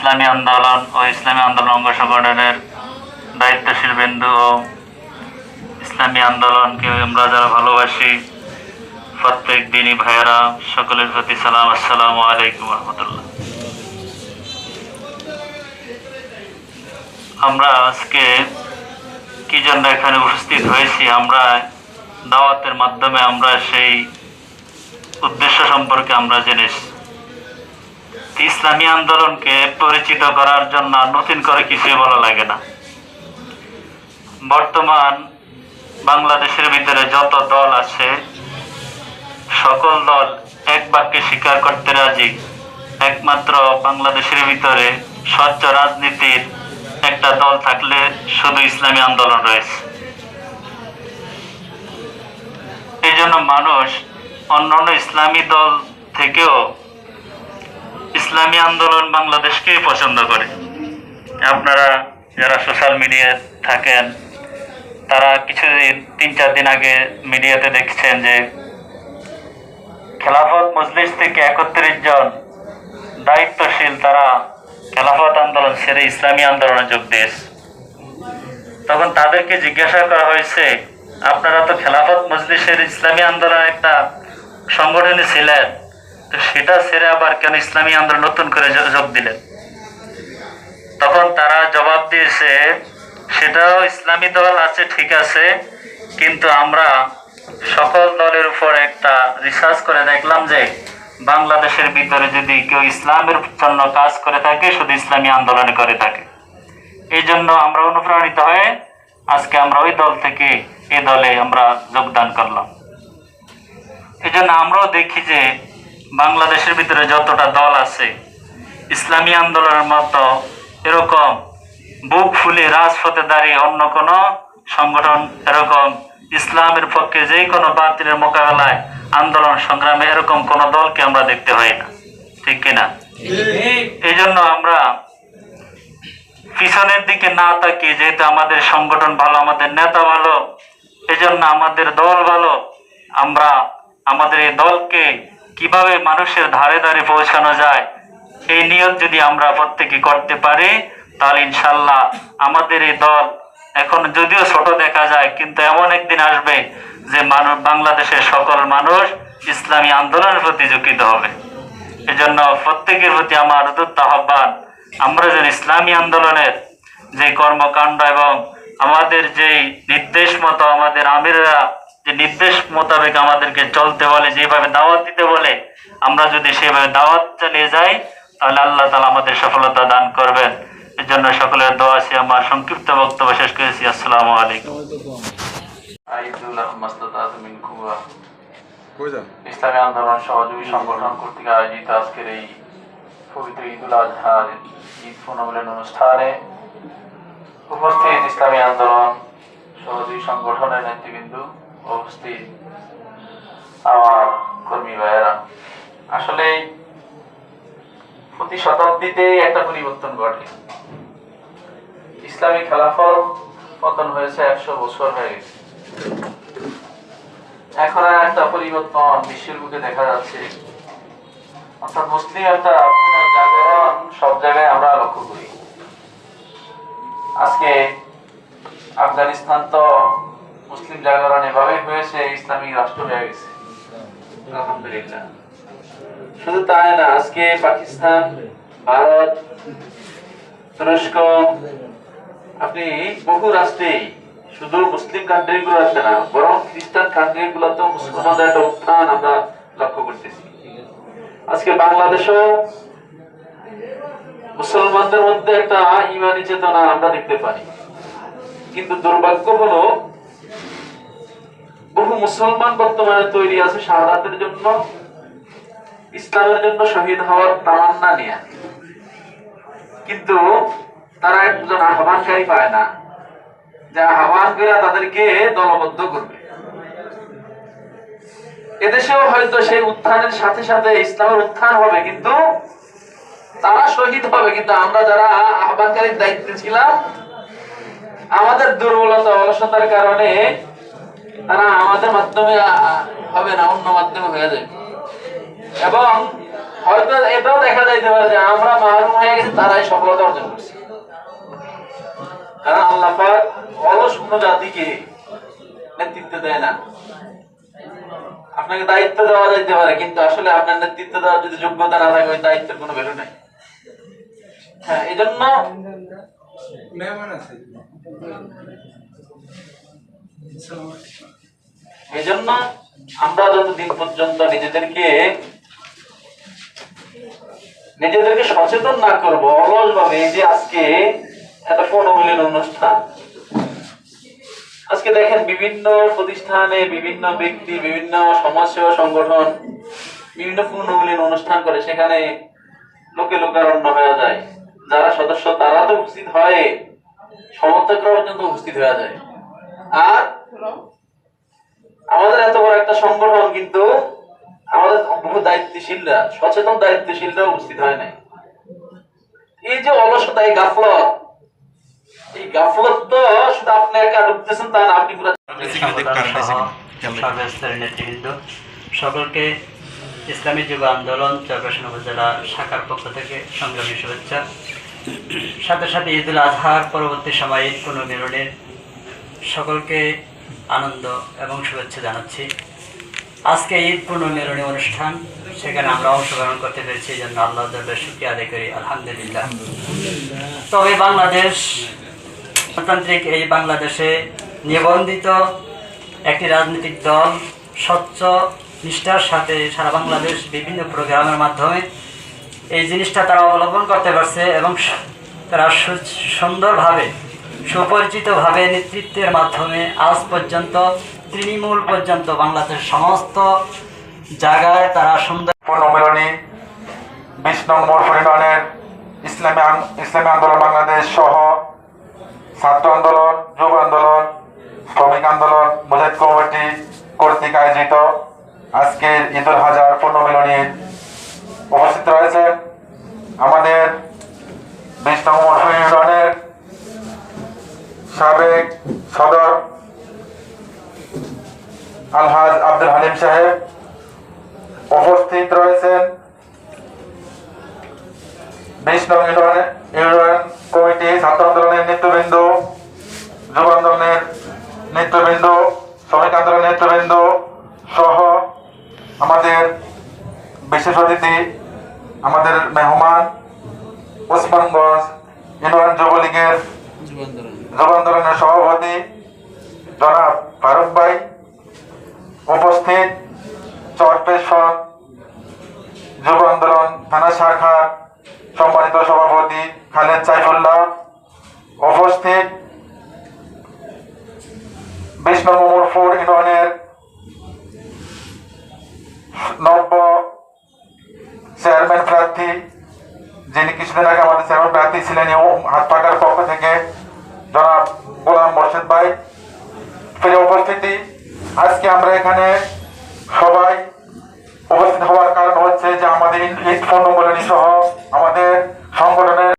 ইসলামী আন্দোলন ও ইসলামী আন্দোলন অঙ্গ সংগঠনের দায়িত্বশীল বিন্দু ও ইসলামী আন্দোলনকে আমরা যারা ভালোবাসি, প্রত্যেক দিনই ভাইয়েরা সকলের প্রতি সালাম, আসসালামু আলাইকুম রহমতুল্লাহ। আমরা আজকে কি জন্য এখানে উপস্থিত হয়েছি, আমরা দাওয়াতের মাধ্যমে আমরা সেই উদ্দেশ্য সম্পর্কে আমরা জেনেছি। ইসলামী আন্দোলনকে পরিচিত করার জন্য নতুন করে কিছুই বলা লাগে না। বর্তমান বাংলাদেশের ভিতরে যত দল আছে, সকল দল এক বাক্যে স্বীকার করতে রাজি। একমাত্র বাংলাদেশের ভিতরে স্বচ্ছ রাজনীতির একটা দল থাকলে শুধু ইসলামী আন্দোলন রয়েছে। এই জন্য মানুষ অন্যান্য ইসলামী দল থেকেও ইসলামী আন্দোলন বাংলাদেশকেই পছন্দ করে। আপনারা যারা সোশ্যাল মিডিয়ায় থাকেন, তারা কিছুদিন তিন চার দিন আগে মিডিয়াতে দেখছেন যে খেলাফত মজলিস থেকে একত্রিশ জন দায়িত্বশীল তারা খেলাফত আন্দোলন ছেড়ে ইসলামী আন্দোলনে যোগ দিয়েছে। তখন তাদেরকে জিজ্ঞাসা করা হয়েছে, আপনারা তো খেলাফত মজলিসের ইসলামী আন্দোলন একটা সংগঠনে ছিলেন সেটা ছেড়ে আবার কেন ইসলামী আন্দোলন নতুন করে যোগ দিলেন? তখন তারা জবাব দিয়েছে, সেটাও ইসলামী দল আছে, ঠিক আছে, কিন্তু আমরা সকল দলের উপর একটা রিসার্চ করে দেখলাম যে বাংলাদেশের ভিতরে যদি কেউ ইসলামের জন্য কাজ করে থাকে, শুধু ইসলামী আন্দোলন করে থাকে। এই জন্য আমরা অনুপ্রাণিত হয়ে আজকে আমরা ওই দল থেকে এই দলে আমরা যোগদান করলাম। এই জন্য আমরাও দেখি যে বাংলাদেশের ভিতরে যতটা দল আছে, ইসলামী আন্দোলনের মতো এরকম বুক ফুলে রাজপথে দাঁড়িয়ে অন্য কোনো সংগঠন এরকম ইসলামের পক্ষে যে কোনো বাতিলের মোকাবেলায় আন্দোলন সংগ্রামে এরকম কোনো দলকে আমরা দেখতে পাই না। ঠিক কিনা এই জন্য আমরা পিছনের দিকে না তাকিয়ে যেহেতু আমাদের সংগঠন ভালো, আমাদের নেতা ভালো, এজন্য আমাদের দল ভালো, আমরা আমাদের এই দলকে কীভাবে মানুষের ধারে ধারে পৌঁছানো যায়, এই নিয়ত যদি আমরা প্রত্যেকে করতে পারি, তাহলে ইনশাল্লাহ আমাদের এই দল এখন যদিও ছোট দেখা যায়, কিন্তু এমন একদিন আসবে যে মানুষ বাংলাদেশের সকল মানুষ ইসলামী আন্দোলনের প্রতি ঝুঁকিত হবে। এজন্য প্রত্যেকের প্রতি আমার উদ্যত আহ্বান, আমরা যেন ইসলামী আন্দোলনের যে কর্মকাণ্ড এবং আমাদের যেই নির্দেশ মতো আমাদের আমিররা যে নির্দেশ মোতাবেক আমাদেরকে চলতে বলে যেভাবে দাওয়াত দিতে বলে আমরা যদি সেভাবে দাওয়াত চালিয়ে যাই তাহলে আল্লাহ তালা আমাদের সফলতা দান করবেন। এর জন্য সকলের দোয়া আছে আমার সংক্ষিপ্ত বক্তব্য শেষ করেছি। আসসালামু আলাইকুম। ইসলামী আন্দোলন সহযোগী সংগঠন কর্তৃক আয়োজিত আজকের এই পবিত্র ঈদুল আজহার ঈদ পুনমিলন অনুষ্ঠানে উপস্থিত ইসলামী আন্দোলন সহযোগী সংগঠনের নেতৃবৃন্দ উপস্থিত আমার কর্মী ভাইয়েরা, আসলে প্রতি শতাব্দীতে একটা পরিবর্তন ঘটে। ইসলামী খেলাফত পতন হয়েছে একশো বছর হয়ে গেছে। এখন একটা পরিবর্তন বিশ্বের বুকে দেখা যাচ্ছে। অর্থাৎ মুসলিম একটা জাগরণ সব জায়গায় আমরা লক্ষ্য করি। আজকে আফগানিস্তান তো মুসলিম জাগরণ এভাবেই হয়েছে ইসলামিক রাষ্ট্র হয়ে গেছে। শুধু তাই না, আজকে পাকিস্তান, ভারত, তুরস্ক, আপনি বহু রাষ্ট্রেই শুধু মুসলিম কান্ট্রি গুলোতে না, বরং খ্রিস্টান কান্ট্রি গুলোতেও মুসলমানদের একটা উত্থান আমরা লক্ষ্য করতেছি। আজকে বাংলাদেশও মুসলমানদের মধ্যে একটা ইমানি চেতনা আমরা দেখতে পারি। কিন্তু দুর্ভাগ্য হলো বহু মুসলমান বর্তমানে তৈরি আছে শাহাদাতের জন্য, ইসলামের জন্য শহীদ হওয়ার তামান্না নিয়ে। কিন্তু তারা একজন আহ্বানকারী পায় না, যা আহ্বান করে তাদেরকে দলবদ্ধ করবে। এদেশেও হয়তো সেই উত্থানের সাথে সাথে ইসলামের উত্থান হবে, কিন্তু তারা শহীদ হবে। কিন্তু আমরা যারা আহ্বানকারীর দায়িত্বে ছিলাম, আমাদের দুর্বলতা অলসতার কারণে তারা আমাদের মাধ্যমে হবে না, অন্য মাধ্যমে হয়ে যাবে এবং হয়তো এটাও দেখা যাইতে পারে যে আমরা মাহরুম হয়ে গেছে, তারাই সফলতা অর্জন করছি। কারণ আল্লাহ পাক অলস জাতিকে নেতৃত্ব দেয় না। আপনাকে দায়িত্ব দেওয়া যাইতে পারে, কিন্তু আসলে আপনার নেতৃত্ব দেওয়ার যদি যোগ্যতা না থাকে, ওই দায়িত্বের কোনো ভ্যালু নাই। হ্যাঁ এই জন্য মেহমান আছে এই জন্য আমরা যতদিন পর্যন্ত নিজেদেরকে নিজেদেরকে সচেতন না করব অলস ভাবে যে আজকে একটা প্রণমিলন অনুষ্ঠান, আজকে দেখেন বিভিন্ন প্রতিষ্ঠানে বিভিন্ন ব্যক্তি, বিভিন্ন সমাজসেবা সংগঠন বিভিন্ন পুনর্মিলন অনুষ্ঠান করে, সেখানে লোকে লোকারণ্য হয়ে যায়। যারা সদস্য, তারা তো উপস্থিত হয় সমর্থকরা পর্যন্ত উপস্থিত হয়ে যায়। আর আমাদের এত বড় একটা সংগঠন কিন্তু আমাদের বহু দায়িত্বশীলরা সচেতন দায়িত্বশীলরা উপস্থিত হয় নাই। এই যে অলসতা এই গাফলত এই গাফলত তো শুধু আপনি একা ঢুকতেছেন তা না আপনি পুরো নেতৃবৃন্দ। সকলকে ইসলামী যুব আন্দোলন চরপেশন উপজেলা শাখার পক্ষ থেকে সংগ্রামী শুভেচ্ছা। সাথে সাথে ঈদুল আজহার পরবর্তী সময়ে ঈদ পুনর্মিলনের সকলকে আনন্দ এবং শুভেচ্ছা জানাচ্ছি। আজকে ঈদ পুনর্মিলনী অনুষ্ঠান, সেখানে আমরা অংশগ্রহণ করতে পেরেছি জন্য আল্লাহ দরবার শুক্রিয়া আদায় করি, আলহামদুলিল্লাহ। তবে বাংলাদেশ গণতান্ত্রিক এই বাংলাদেশে নিবন্ধিত একটি রাজনৈতিক দল, স্বচ্ছ, নিষ্ঠার সাথে সারা বাংলাদেশ বিভিন্ন প্রোগ্রামের মাধ্যমে এই জিনিসটা তারা অবলম্বন করতে পারছে এবং তারা সুন্দরভাবে সুপরিচিতভাবে নেতৃত্বের মাধ্যমে আজ পর্যন্ত তৃণমূল পর্যন্ত বাংলাদেশের সমস্ত জায়গায় তারা সুন্দর পুনর্মিলনী বিশ নম্বর পরিমাণের ইসলামী ইসলামী আন্দোলন বাংলাদেশ সহ ছাত্র আন্দোলন, যুব আন্দোলন, শ্রমিক আন্দোলন, মুজাহিদ কমিটি কর্তৃক আয়োজিত আজকের ঈদুল হাজার পুনর্মিলনী উপস্থিত রয়েছে আমাদের বিশ নম্বর সাবেক সদর আলহাজ আব্দুল হালিম সাহেব উপস্থিত রয়েছেন। বিশ ইউনিয়ন কমিটি ছাত্র আন্দোলনের নেতৃবৃন্দ, যুব আন্দোলনের নেতৃবৃন্দ, শ্রমিক আন্দোলনের নেতৃবৃন্দ সহ আমাদের বিশেষ অতিথি, আমাদের মেহমান ওসমানগঞ্জ ইউনিয়ন যুবলীগের যুব আন্দোলনের সভাপতি জনাব ফারুক ভাই, উপস্থিত চরপেশন যুব আন্দোলন থানা শাখার সম্মানিত সভাপতি খালেদ সাইফুল্লাহ, উপস্থিত বিশ নম্বর ফোর ইউনিয়নের নব্য চেয়ারম্যান প্রার্থী, যিনি কিছুদিন আগে আমাদের চেয়ারম্যান প্রার্থী ছিলেন হাত পাকার পক্ষ থেকে জনাব গোলাম মোর্শেদ ভাই, প্রিয় উপস্থিতি, আজকে আমরা এখানে সবাই উপস্থিত হওয়ার কারণ হচ্ছে যে আমাদের ঈদ পণ্য সহ আমাদের সংগঠনের